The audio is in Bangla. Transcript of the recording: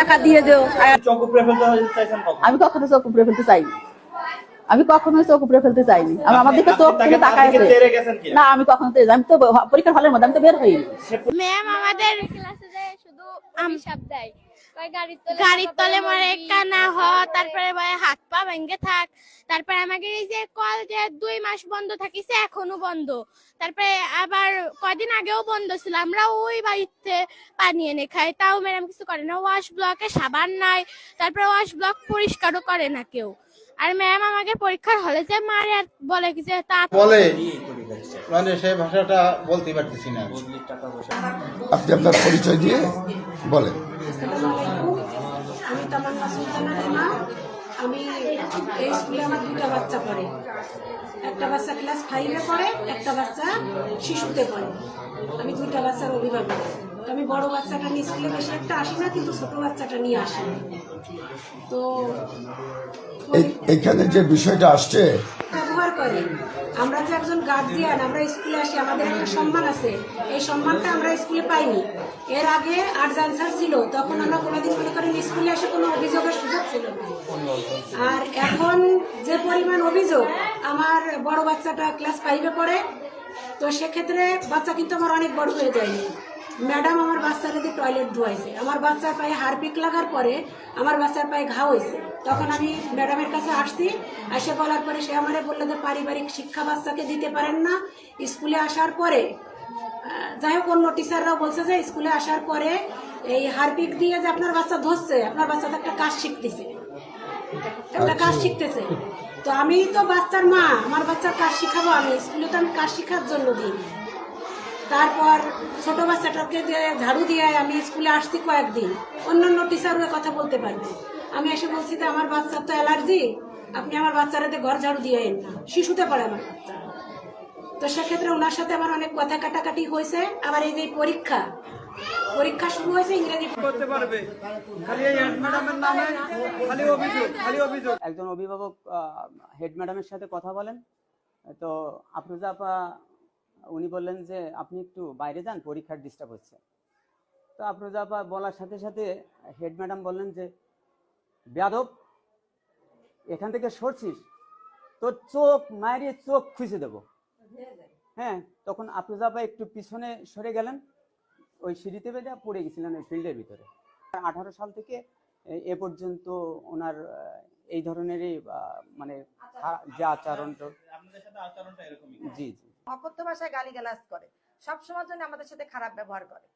টাকা দিয়ে দেও। আমি কখনো চোখ উপরে ফেলতে চাইনি। আমি কখনো চোখ উপরে ফেলতে চাইনি। আমি আমার দিকে চোখ থেকে তুলে তার তাকায় দিকে তেড়ে গেছেন কি? না আমি কখনো আমি তো পরীক্ষার হলের মধ্যে আমি তো বের হইনি। ম্যাম আমাদের ক্লাসে শুধু শুধু সব দেয়। গাড়ির তলে গাড়ির তলে বাবা মরে কানা হ তারপরে হাত পা ভেঙে থাক। তারপরে আমাকে এই যে কল যে দুই মাস বন্ধ থাকিছে এখনও বন্ধ। তারপরে আবার কদিন আগেও বন্ধ ছিল আমরা ওই বাড়িতে পানি এনে খাই। তাও ম্যাডাম কিছু করে না ওয়াশ ব্লকে সাবান নাই তারপরে ওয়াশ ব্লক পরিষ্কারও করে না কেউ। আর ম্যাম আমাকে পরীক্ষার হলে যে মারে আর বলে কি যে তা বলে? মানে সেই ভাষাটা বলতে পারতেছি না। আপনি আপনার পরিচয় দিয়ে বলেন। আমি তামান্না সুলতানার মা আমি এই স্কুলে আমার দুটা বাচ্চা পড়ে একটা বাচ্চা ক্লাস ফাইভে পড়ে, একটা বাচ্চা শিশুতে পড়ে। আমি দুইটা বাচ্চার অভিভাবক আমি বড় বাচ্চাটা নিয়ে স্কুলে বেশি একটা আসি না কিন্তু ছোট বাচ্চাটা নিয়ে আসি তো এইখানে যে বিষয়টা আসছে ব্যবহার করে। আমরা যে একজন গার্জিয়ান আমরা স্কুলে আসি, আমাদের একটা সম্মান আছে। এই সম্মানটা আমরা স্কুলে পাইনি। এর আগে আর্ট আনসার ছিল, তখন আমরা কোনোদিন মনে করেন স্কুলে এসে কোনো অভিযোগের সুযোগ ছিল আর এখন যে পরিমাণ অভিযোগ, আমার বড় বাচ্চাটা ক্লাস ফাইভে পড়ে, তো সেক্ষেত্রে বাচ্চা কিন্তু আমার অনেক বড় হয়ে যায়নি। ম্যাডাম আমার বাচ্চার যদি টয়লেট ধোয়াইছে। আমার বাচ্চার পায়ে হারপিক লাগার পরে আমার বাচ্চার পায়ে ঘা হয়েছে। তখন আমি ম্যাডামের কাছে আসছি এসে বলার পরে সে আমারে বলল যে পারিবারিক শিক্ষা বাচ্চাকে দিতে পারেন না। স্কুলে আসার পরে যাই হোক অন্য টিচাররাও বলছে যে স্কুলে আসার পরে এই হারপিক দিয়ে যে আপনার বাচ্চা ধরছে আপনার বাচ্চা তো একটা কাজ শিখতেছে। একটা কাজ শিখতেছে। তো আমি তো বাচ্চার মা আমার বাচ্চার কাজ শিখাবো আমি স্কুলে তো আমি কাজ শিখার জন্য দিই। তারপর ছোট বাচ্চাটাকে যে ঝাড়ু দিয়ে আমি স্কুলে আসছি কয়েকদিন অন্যান্য টিচারও কথা বলতে পারবে আমি এসে বলছি যে আমার বাচ্চার তো অ্যালার্জি আপনি আমার বাচ্চারাতে ঘর ঝাড়ু দিয়ে এন শিশুতে পড়ে আমার বাচ্চা তো সেক্ষেত্রে ওনার সাথে আমার অনেক কথা কাটাকাটি হয়েছে। আবার এই যে পরীক্ষা পরীক্ষা শুরু হয়েছে ইংরেজি করতে পারবে? খালি এই হেড ম্যাডামের নামে খালি অভিযোগ খালি অভিযোগ। একজন অভিভাবক হেড ম্যাডামের সাথে কথা বলেন। তো আফরোজা আপা উনি বললেন যে আপনি একটু বাইরে যান পরীক্ষার ডিস্টার্ব হচ্ছে। তো আফরোজা আপা বলার সাথে সাথে হেড ম্যাডাম বললেন যে বেয়াদব এখান থেকে সরছিস তোর চোখ মায়ের চোখ খুঁজে দেব। হ্যাঁ তখন আফরোজা আপা একটু পিছনে সরে গেলেন ওই সিঁড়িতে বেঁধে পড়ে গেছিলেন ওই ফিল্ডের ভিতরে। আঠারো সাল থেকে এ- পর্যন্ত ওনার এই ধরনেরই মানে যে আচরণটা জি জি। অকথ্য ভাষায় গালিগালাজ করে। সবসময়ের জন্য আমাদের সাথে খারাপ ব্যবহার করে।